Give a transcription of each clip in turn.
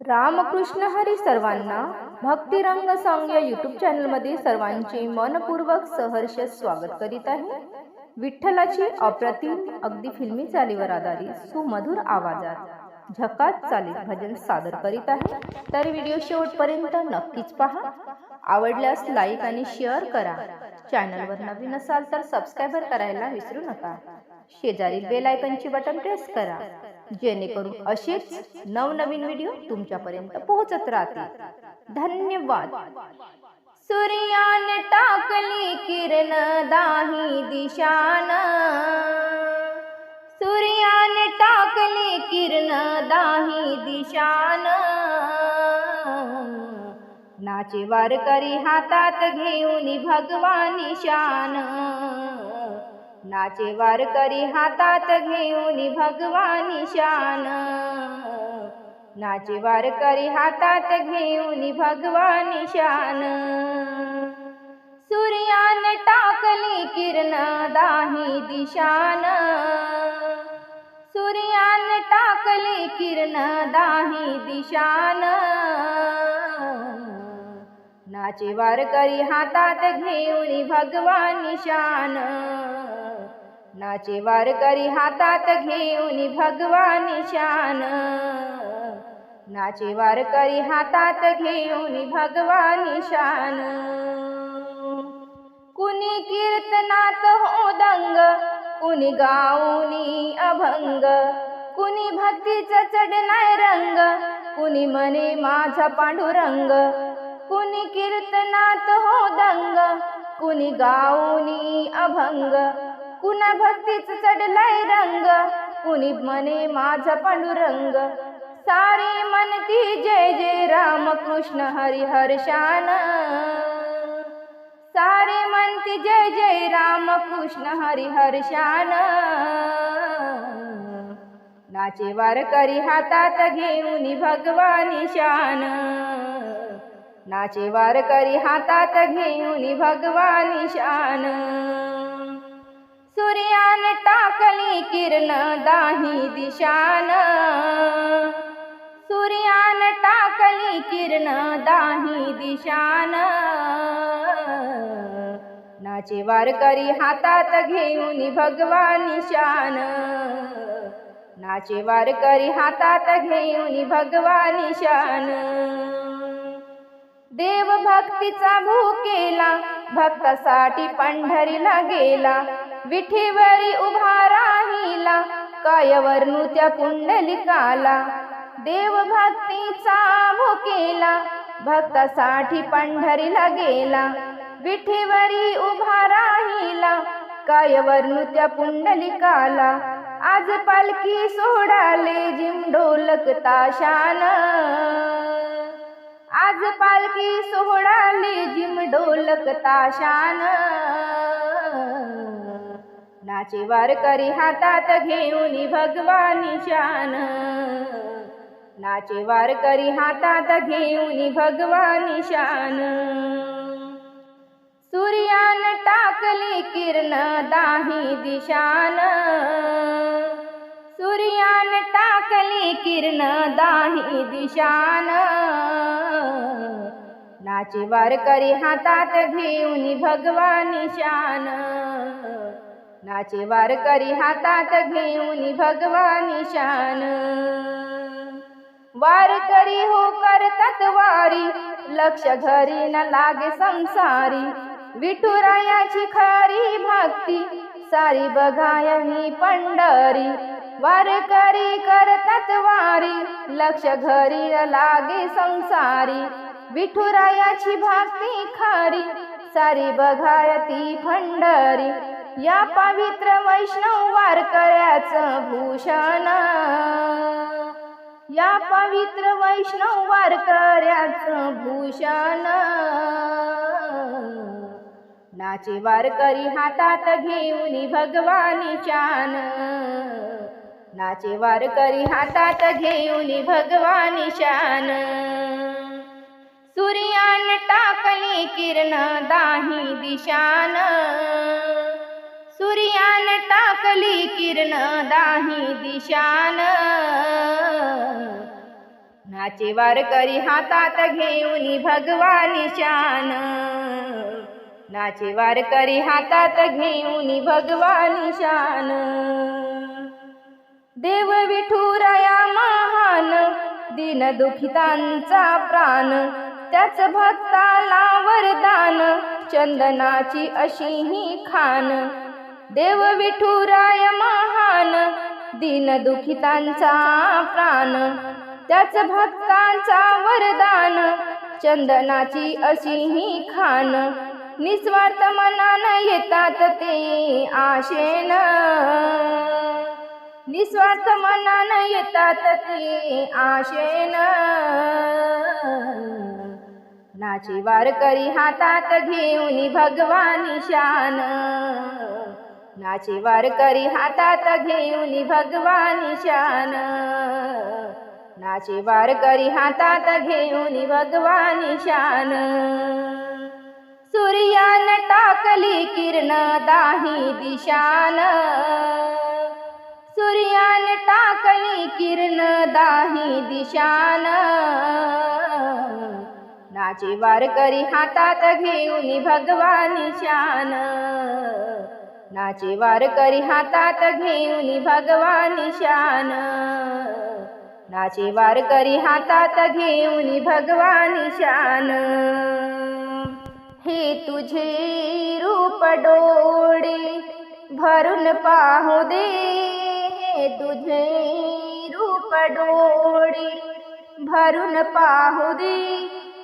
रामकृष्ण हरी सर्वांना भक्तिरंग सांग या युट्यूब चॅनलमध्ये सर्वांचे मनपूर्वक सहर्ष स्वागत करीत आहे. विठ्ठलाची अप्रतिम अगदी फिल्मी चालीवर आधारित सुमधुर आवाजात झकात चालीत भजन सादर करीत आहे. तर व्हिडिओ शेवटपर्यंत नक्कीच पहा. आवडल्यास लाईक आणि शेअर करा. चॅनलवर नवीन असाल तर सबस्क्राईबर करायला विसरू नका. शेजारील बेल आयकनची बटन प्रेस करा. जेणेकरून असेच नवनवीन व्हिडिओ तुमच्यापर्यंत पोहोचत राहतील. धन्यवाद. सूर्यान टाकली किरण दाही दिशान. सूर्यान टाकली किरण दाही दिशान. नाचे वारकरी हातात घेऊन भगवानी शान नाचे वारकरी हातात घेऊन भगवानी शान नाचे वारकरी हातात घेऊन भगवानी शान सूर्यान टाकली किरण दाही दिशान. सूर्यान टाकली किरण दाही दिशान. नाचे वारकरी हातात घेऊन भगवानी शान नाचे वारकरी हातात घेऊन भगवानी शान. नाचे वारकरी हातात घेऊन भगवानी शान. कुणी कीर्तनात हो दंग कुणी गाऊनी अभंग कुणी भक्तीचा चढलाय रंग कुणी मने माझा पांडुरंग. कुणी कीर्तनात हो दंग कुणी गाऊनी अभंग. कुणा भक्तीच चढलाय रंग? कुणी म्हणे माझा पांडुरंग? सारी म्हणती जय जय राम कृष्ण हरी हर्षान सारे म्हणती जय जय राम कृष्ण हरी हर्षान नाचे वार करी हातात घेऊन भगवानी शान. नाचे वार करी हातात घेऊन भगवानी शान. सूर्यान टाकली किरण दाही दिशान. सूर्यान टाकली किरण दाही दिशान. नाचे वारकरी हातात घेऊन भगवानी शान नाचे वारकरी हातात घेऊन भगवानी शान देव भक्तीचा भूकेला भक्तासाठी पंढरीला गेला. विठीवरी उभा राहिला कायवर नृत्या पुंडलिकाला देव भक्तीचा भूकेला भक्तासाठी पंढरीला गेला. विठीवरी उभा राहिला कायवर नृत्या पुंडलिकाला आज पालखी सोडाले जिमढोलक ताशान. आज पालखी सोडाले जिमढोलक ताशान. नाचे वारकरी हातात घेऊन भगवानी शान. नाचे वारकरी हातात घेऊन भगवानी शान. सूर्यान टाकली किरण दाही दिशान. सूर्यान टाकली किरण दाही दिशान. नाचे वारकरी हातात घेऊन भगवानी शान. नाचे वारकरी हातात घेऊन भगवानी शान. वारकरी हो करतात वारी लक्ष घरी न लागे संसारी. विठुरायाची खरी भक्ती सारी बघायनी पंढरी. वारकरी करतात वारी लक्ष घरी न लागे संसारी. विठुरायाची भक्ती खरी सारी बघायती पंढरी. या पवित्र वैष्णव वारकऱ्याचं भूषण. या पवित्र वैष्णव वारकऱ्याचं भूषण. नाचे वारकरी हातात घेऊन भगवानी शान. नाचे वारकरी हातात घेऊन भगवानी शान. सूर्यान टाकली किरण दाही दिशान. टाकली किरण दाही दिशान. नाचे वारकरी हातात घेऊन भगवानी शान नाचे वारकरी हातात घेऊन भगवानी शान देव विठुराया महान दिन दुखितांचा प्राण. त्याच भक्ताला वरदान चंदनाची अशी ही खान. देव विठुराय महान दिन दुखितांचा प्राण त्याच भक्तांचा वरदान चंदनाची अशी ही खान. निस्वार्थ मनान येतात ते आशेन. निस्वार्थ मनान येतात ते आशेन. नाची वारकरी हातात घेऊन भगवानी शान. नाची वारकरी हातात घेऊन भगवानी शान नाचे वारकरी हातात घेऊन भगवानी शान सूर्यान टाकली किरण दाही दिशान. सूर्यान टाकली किरण दाही दिशान. नाचे वारकरी हातात घेऊन भगवानी शान नाचे वारकरी हातात घेऊन भगवानी शान नाचे वारकरी हातात घेऊन भगवानी शान हे तुझे रूप डोळे भरून पाहू दे. हे तुझे रूप डोळे भरून पाहू दे.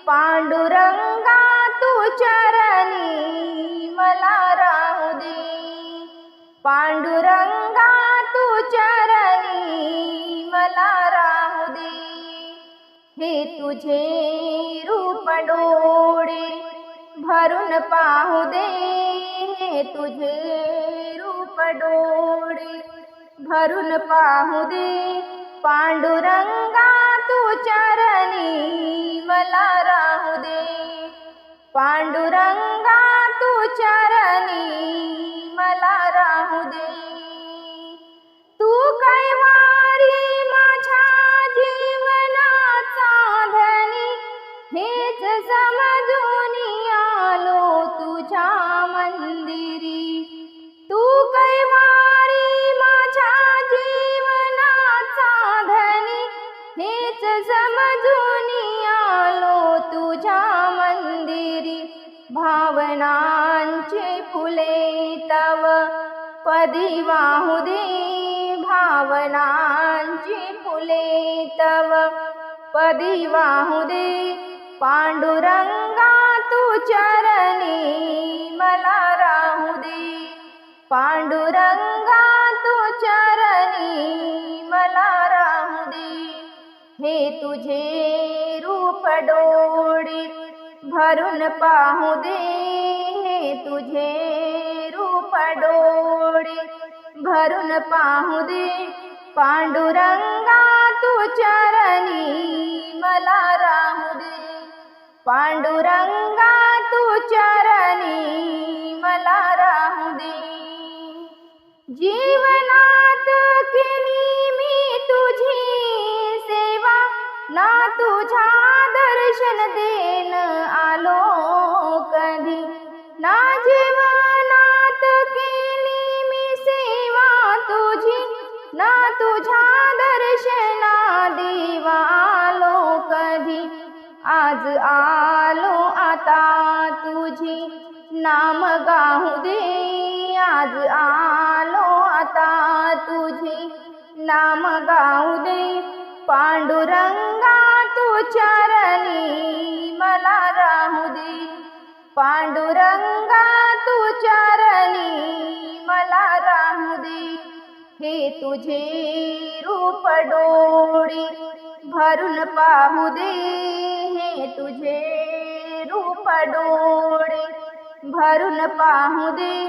पांडुरंगा तू चरणी मला राहू दे. पांडुरंगा तू चरणी मला राहू दे. हे तुझे रूप डोळे भरून पाहू दे. हे तुझे रूप डोळे भरून पाहू दे. पांडुरंगा तू चरणी मला राहू दे. पांडुरंगा तू चरणी पदी वाहू दे भावनांची फुले तव. पदी वाहू दे पांडुरंगा तू चरणी मला राहू दे पांडुरंगा तू चरणी मला राहू दे हे तुझे रूप डोळी भरून पाहू दे हे तुझे रूप डोळे भरून पाहू दे. पांडुरंगा तू चरणी मला राहू दे. पांडुरंगा तू चरणी मला राहू दे. जीवनात केली मी तुझी सेवा. ना तुझ्या दर्शन देन आलो कधी. ना जीवनात ना तुझ्या दर्शना देवालो कधी आज आलो आता तुझी नाम गाऊ दे. आज आलो आता तुझी नाम गाऊ दे. पांडुरंगा तू चरणी मला राहू दे. पांडुरंगा तू चरणी मला राहू दे. हे तुझे रूप डोळे भरून पाहू दे. हे तुझे रूप डोळे भरून पाहू दे.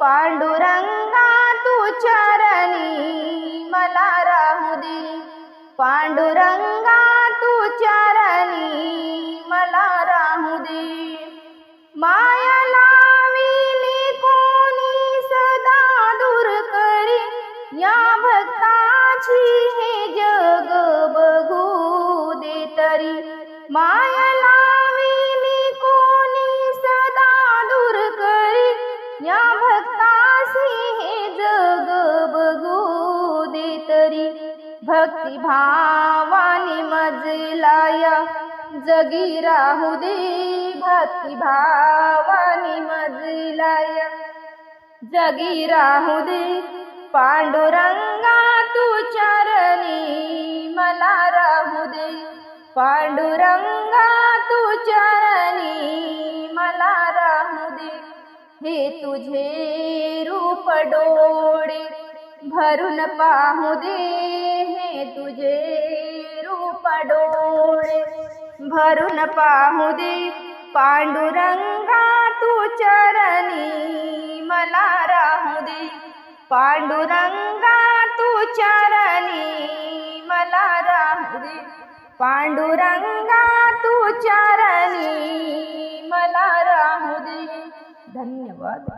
पांडुरंगा तू चरणी मला राहू दे. पांडुरंगा या भक्तासी हे जग बघू दे तरी. भक्ती मजला या जगी राहू दे. भक्ती मजला या जगी राहू दे. पांडुरंगा तू चरणी मला राहू दे. पांडुरंगा तू चरणी हे तुझे रूप डोळे भरून पाहू दे. हे तुझे रूप डोळे भरून पाहू दे. पांडुरंगा तू चरणी मला राहू दे. पांडुरंगा तू चरणी मला राहू दे. पांडुरंगा तू चरणी मला राहू दे. धन्यवाद.